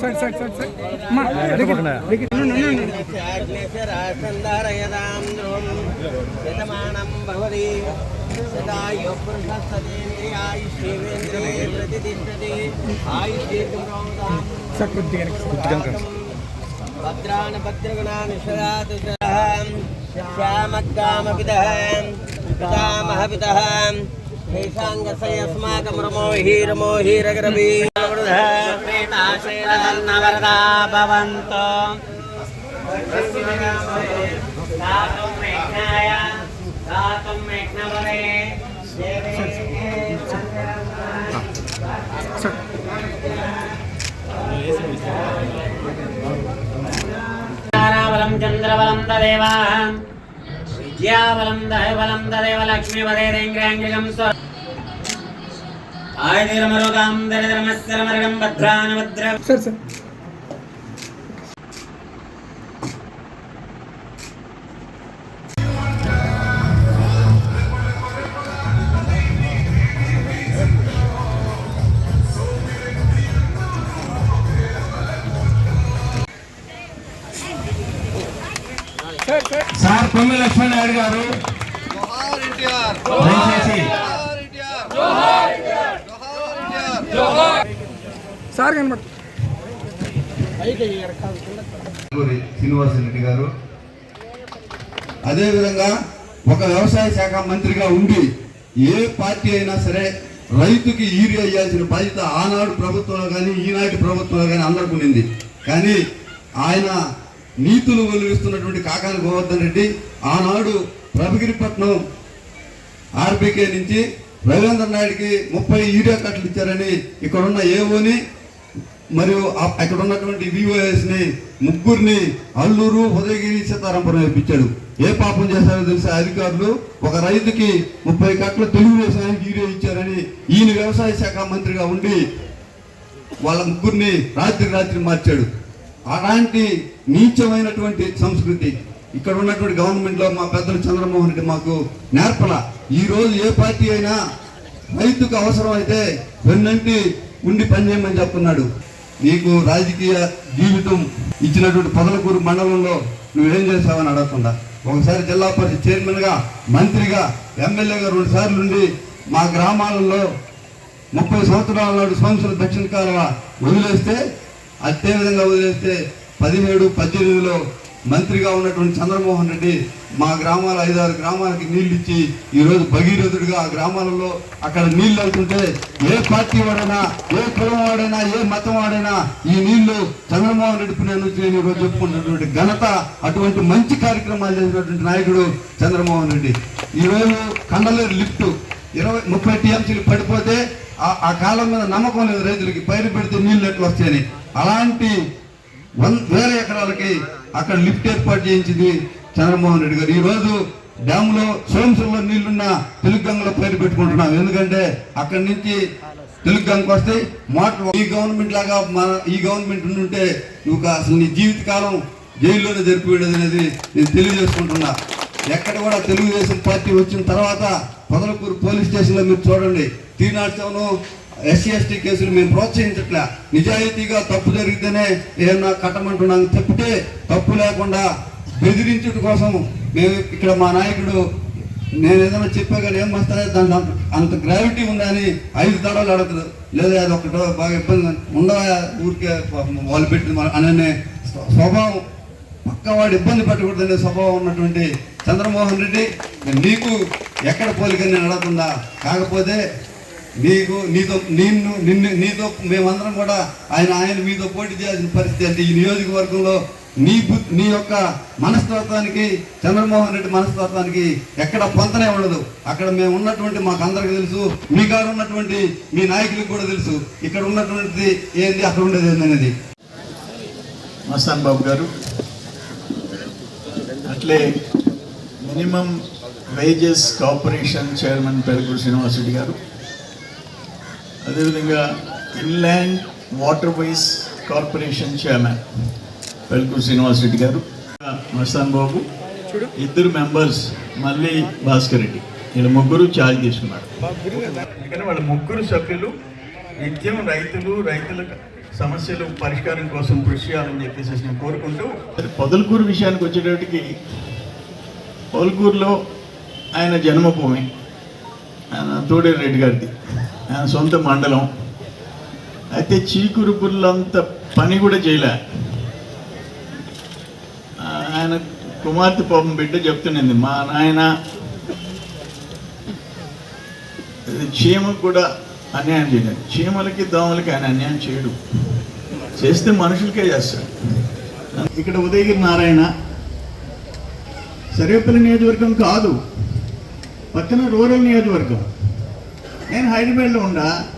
Side side side side మా భద్రాన్ భద్రగుణాన్ శ్యామకామపిత పితామహ పిత ैषाङ्गस्यस्माकं रमोहि रमोहिरगरवीरवृधेताशैलसन्नवरदा भवन्तो दातुं मेघ्नाय दातुं मेघ्नवरे चन्द्रवलं तदेवान् విద్యాబలం దయబలం తదేవ లక్ష్మీ లక్ష్మీపదేంగ్రాంగికం స్వ ఆయుధిరమరుగాం దరిద్రమస్కరమరగం భద్రానభద్ర కొమ్మి లక్ష్మణ్ నాయుడు గారు. దయచేసి. గూరి శ్రీనివాసరెడ్డి గారు. అదేవిధంగా ఒక వ్యవసాయ శాఖ మంత్రిగా ఉండి ఏ పార్టీ అయినా సరే రైతుకి ఈరి అయ్యాల్సిన బాధ్యత ఆనాడు ప్రభుత్వంలో కానీ ఈనాటి ప్రభుత్వంలో కానీ అందరికి ఉండింది. కానీ ఆయన నీతులు వెలువిస్తున్నటువంటి కాకాని గోవర్ధన్ రెడ్డి ఆనాడు ప్రభగిరిపట్నం ఆర్బీకే నుంచి రవీంద్ర నాయుడికి ముప్పై యూరియా కట్టలు ఇచ్చారని ఇక్కడున్న ఏఓని మరియు అక్కడ ఉన్నటువంటి విఓఎస్ని ముగ్గురిని అల్లూరు ఉదయగిరి సీతారాంపురం వేపించాడు ఏ పాపం చేశారో తెలిసే? అధికారులు ఒక రైతుకి ముప్పై కట్టలు తెలుగుదేశం యూరియా ఇచ్చారని ఈయన వ్యవసాయ శాఖ మంత్రిగా ఉండి వాళ్ళ ముగ్గురిని రాత్రి రాత్రి మార్చాడు. అలాంటి నీచమైనటువంటి సంస్కృతి ఇక్కడ ఉన్నటువంటి గవర్నమెంట్లో మా పెద్దలు చంద్రమోహన్ రెడ్డి మాకు నేర్పల. ఈ రోజు ఏ పార్టీ అయినా రైతుకు అవసరం అయితే వెన్నంటి ఉండి పనిచేయమని చెప్తున్నాడు. నీకు రాజకీయ జీవితం ఇచ్చినటువంటి పదలకూరు మండలంలో నువ్వేం చేసావని అడగకుండా. ఒకసారి జిల్లా పరిషత్ చైర్మన్గా మంత్రిగా ఎమ్మెల్యేగా రెండు సార్లు ఉండి మా గ్రామాలలో ముప్పై సంవత్సరాల నాడు సంవత్సరం దక్షిణ కాలువ వదిలేస్తే అదే విధంగా వదిలేస్తే పదిహేడు పద్దెనిమిదిలో మంత్రిగా ఉన్నటువంటి చంద్రమోహన్ రెడ్డి మా గ్రామాల ఐదారు గ్రామాలకి నీళ్ళు ఇచ్చి ఈరోజు భగీరథుడిగా ఆ గ్రామాలలో అక్కడ నీళ్ళు వెళ్తుంటే ఏ పార్టీ వాడైనా ఏ కులం వాడైనా ఏ మతం వాడైనా ఈ నీళ్ళు చంద్రమోహన్ రెడ్డి పుణ్యం నుంచి నేను ఈరోజు చెప్పుకున్నటువంటి ఘనత అటువంటి మంచి కార్యక్రమాలు చేసినటువంటి నాయకుడు చంద్రమోహన్ రెడ్డి. ఈరోజు కండలేరు లిఫ్ట్ ఇరవై ముప్పై టీఎంసీలు పడిపోతే ఆ- ఆ కాలం మీద నమ్మకం లేదు రైతులకి పైరు పెడితే నీళ్ళు ఎట్లా వస్తాయని? అలాంటి వన్ వేల ఎకరాలకి అక్కడ లిఫ్ట్ ఏర్పాటు చేయించింది చంద్రమోహన్ రెడ్డి గారు. ఈరోజు డ్యామ్లో డ్యామ్ సోమసుల్లో నీళ్ళున్న తెలుగుగంగలో పైరు పెట్టుకుంటున్నాం. ఎందుకంటే అక్కడి నుంచి తెలుగుగంగకు వస్తే మోటార్ ఈ గవర్నమెంట్ లాగా మన ఈ గవర్నమెంట్ ఉంటే నువ్వు అసలు నీ జీవితకాలం జైల్లోనే జరిపిపోయేది అనేది నేను తెలియజేసుకుంటున్నా. ఎక్కడ కూడా తెలుగుదేశం పార్టీ వచ్చిన తర్వాత పొదలకూరు పోలీస్ స్టేషన్లో మీరు చూడండి. తీనాడ్చవను ఎస్సీ ఎస్టీ కేసులు మేము ప్రోత్సహించట్లే. నిజాయితీగా తప్పు జరిగితేనే ఏమన్నా కట్టమంటున్నాం తప్పితే తప్పు లేకుండా బెదిరించుట కోసం మేము ఇక్కడ మా నాయకుడు నేను ఏదైనా చెప్పా కానీ ఏం వస్తాయో దాని అంత అంత గ్రావిటీ ఉందని ఐదు దడాలు అడగదు. లేదా అది ఒకటో బాగా ఇబ్బంది ఉండవా ఊరికే వాళ్ళు పెట్టింది అనే స్వభావం. పక్కవాడు ఇబ్బంది పెట్టకూడదనే స్వభావం ఉన్నటువంటి చంద్రమోహన్ రెడ్డి నీకు ఎక్కడ పోలికని నేను అడగకుండా కాకపోతే నీకు నీతో నిన్ను నిన్ను నీతో మేమందరం కూడా ఆయన ఆయన మీతో పోటీ చేయాల్సిన పరిస్థితి అంటే ఈ నియోజకవర్గంలో నీ నీ యొక్క మనస్తత్వానికి చంద్రమోహన్ రెడ్డి మనస్తత్వానికి ఎక్కడ పొంతనే ఉండదు. అక్కడ మేము ఉన్నటువంటి మాకు అందరికి తెలుసు. మీ కాడ ఉన్నటువంటి మీ నాయకులకు కూడా తెలుసు. ఇక్కడ ఉన్నటువంటిది ఏంది అక్కడ ఉండేది ఏంది అనేది. మస్తాన్ బాబు గారు. అట్లే minimum wages corporation chairman Perugudu Srinivasa Reddy గారు. అదేవిధంగా inland water ways corporation chairman Perugudu Srinivasa Reddy గారు. మస్తాన్ బాబు ఇద్దరు మెంబర్స్ మళ్ళీ భాస్కర్ రెడ్డి. వీళ్ళ ముగ్గురు ఛార్జ్ తీసుకున్నారు ఎందుకంటే వాళ్ళ ముగ్గురు సభ్యులు నిత్యం రైతులు రైతుల సమస్యలు పరిష్కారం కోసం కృషి చేయాలని చెప్పేసి నేను కోరుకుంటూ. పొదలకూరు విషయానికి వచ్చేటప్పటికి పొదలకూరులో ఆయన జన్మభూమి. ఆయన తోడేరు రెడ్డి గారిది. ఆయన సొంత మండలం. అయితే చీకురు పుల్లంత పని కూడా చేయలే. ఆయన కుమార్తె పాపం బిడ్డ చెప్తున్నది మా నాయన చీమకు కూడా అన్యాయం చేయలేదు. చీమలకి దోమలకి ఆయన అన్యాయం చేయడు. చేస్తే మనుషులకే చేస్తాడు. ఇక్కడ ఉదయగిరి నారాయణ సర్వేపల్లి నియోజకవర్గం కాదు. పక్కన రూరల్ నియోజకవర్గం. నేను హైదరాబాద్లో ఉండా.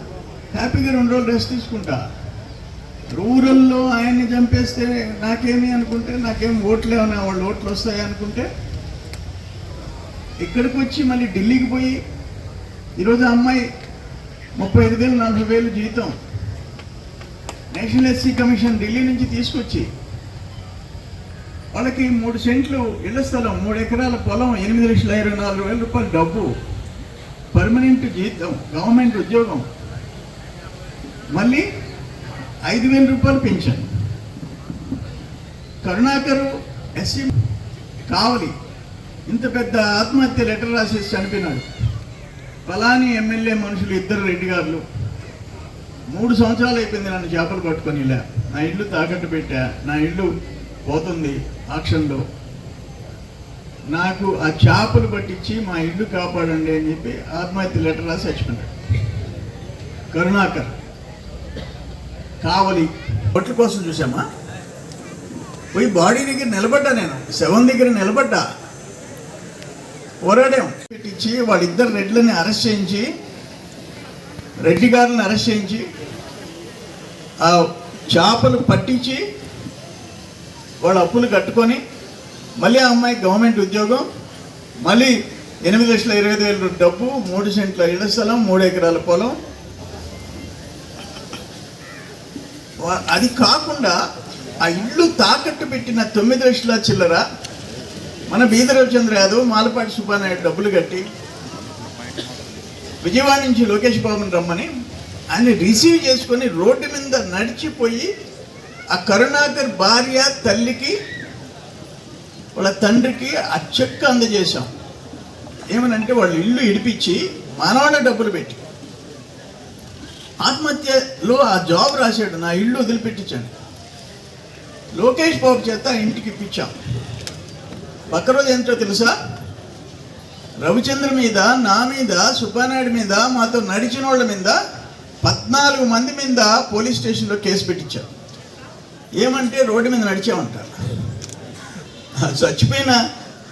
హ్యాపీగా రెండు రోజులు రెస్ట్ తీసుకుంటా. రూరల్లో ఆయన్ని చంపేస్తే నాకేమి అనుకుంటే నాకేం ఓట్లు ఏమన్నా వాళ్ళు ఓట్లు వస్తాయి అనుకుంటే ఇక్కడికి వచ్చి మళ్ళీ ఢిల్లీకి పోయి ఈరోజు అమ్మాయి ముప్పై ఐదు వేలు నలభై వేలు జీతం. నేషనల్ ఎస్సీ కమిషన్ ఢిల్లీ నుంచి తీసుకొచ్చి వాళ్ళకి మూడు సెంట్లు ఇళ్ళ స్థలం మూడు ఎకరాల పొలం ఎనిమిది లక్షల ఇరవై నాలుగు వేల రూపాయలు డబ్బు. పర్మనెంట్ జీతం గవర్నమెంట్ ఉద్యోగం. మళ్ళీ ఐదు వేల రూపాయలు పెన్షన్ కరుణాకరు ఎస్సీ కావలి. ఇంత పెద్ద ఆత్మహత్య లెటర్ రాసేసి చనిపోయినాడు. ఫలాని ఎమ్మెల్యే మనుషులు ఇద్దరు రెడ్డి గారులు. మూడు సంవత్సరాలు అయిపోయింది నన్ను చేపలు పట్టుకొని ఇలా. నా ఇల్లు తాకట్టు పెట్టా నా ఇల్లు పోతుంది ఆక్షన్లో నాకు ఆ చేపలు పట్టించి మా ఇల్లు కాపాడండి అని చెప్పి ఆత్మహత్య లెటర్ రాసి చచ్చిపోయాడు కరుణాకర్. కావలి. ఓట్ల కోసం చూసామా పోయి బాడీ దగ్గర నిలబడ్డా నేను. శవం దగ్గర నిలబడ్డా. పోరాడాం. పెట్టించి వాళ్ళిద్దరు రెడ్లని అరెస్ట్ చేయించి రెడ్డి గారిని అరెస్ట్ చేయించి ఆ చేపలు పట్టించి వాళ్ళ అప్పులు కట్టుకొని మళ్ళీ ఆ అమ్మాయి గవర్నమెంట్ ఉద్యోగం మళ్ళీ ఎనిమిది లక్షల ఇరవై వేల డబ్బు మూడు సెంట్ల ఇళ్ళ స్థలం మూడు ఎకరాల పొలం. అది కాకుండా ఆ ఇల్లు తాకట్టు పెట్టిన తొమ్మిది లక్షల చిల్లర మన బీద రవిచంద్ర యాదవ్ మాలపాటి సుబ్బానాయుడు డబ్బులు కట్టి విజయవాడ నుంచి లోకేష్ బాబుని రమ్మని ఆయన రిసీవ్ చేసుకొని రోడ్డు మీద నడిచిపోయి ఆ కరుణాకర్ భార్య తల్లికి వాళ్ళ తండ్రికి ఆ చెక్ అందజేశాం. ఏమనంటే వాళ్ళు ఇల్లు ఇడిపించి మానవాళ్ళ డబ్బులు పెట్టి. ఆత్మహత్యలో ఆ జాబ్ రాశాడు నా ఇల్లు వదిలిపెట్టించాను లోకేష్ బాబు చేత ఇంటికి ఇప్పించాం. పక్క రోజు ఏంటో తెలుసా? రవిచంద్ర మీద నా మీద సుబ్బానాయుడు మీద మాతో నడిచిన వాళ్ళ మీద పద్నాలుగు మంది మీద పోలీస్ స్టేషన్లో కేసు పెట్టించారు ఏమంటే రోడ్డు మీద నడిచామంటారు చచ్చిపోయిన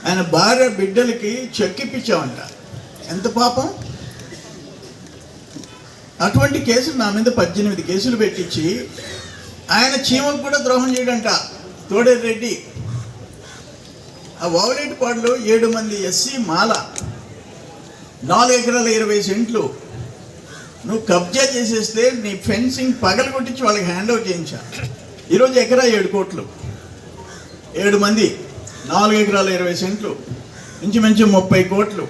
ఆయన భార్య బిడ్డలకి చెక్కిప్పించామంట ఎంత పాపం? అటువంటి కేసులు నా మీద పద్దెనిమిది కేసులు పెట్టించి ఆయన చీమకు కూడా ద్రోహం చేయడంట తోడేరు రెడ్డి. ఆ వావులేటిపాడులో ఏడు మంది ఎస్సీ మాల నాలుగు ఎకరాల ఇరవై సెంట్లు నువ్వు కబ్జా చేసేస్తే నీ ఫెన్సింగ్ పగలు కొట్టించి వాళ్ళకి హ్యాండ్ ఓవర్ చేయించా. ఈరోజు ఎకరా ఏడు కోట్లు. ఏడు మంది నాలుగు ఎకరాలు ఇరవై సెంట్లు ఇంచుమించు ముప్పై కోట్లు.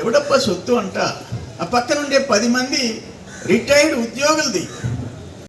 ఎవడప్ప సొత్తు అంట? ఆ పక్కన ఉండే పది మంది రిటైర్డ్ ఉద్యోగులది.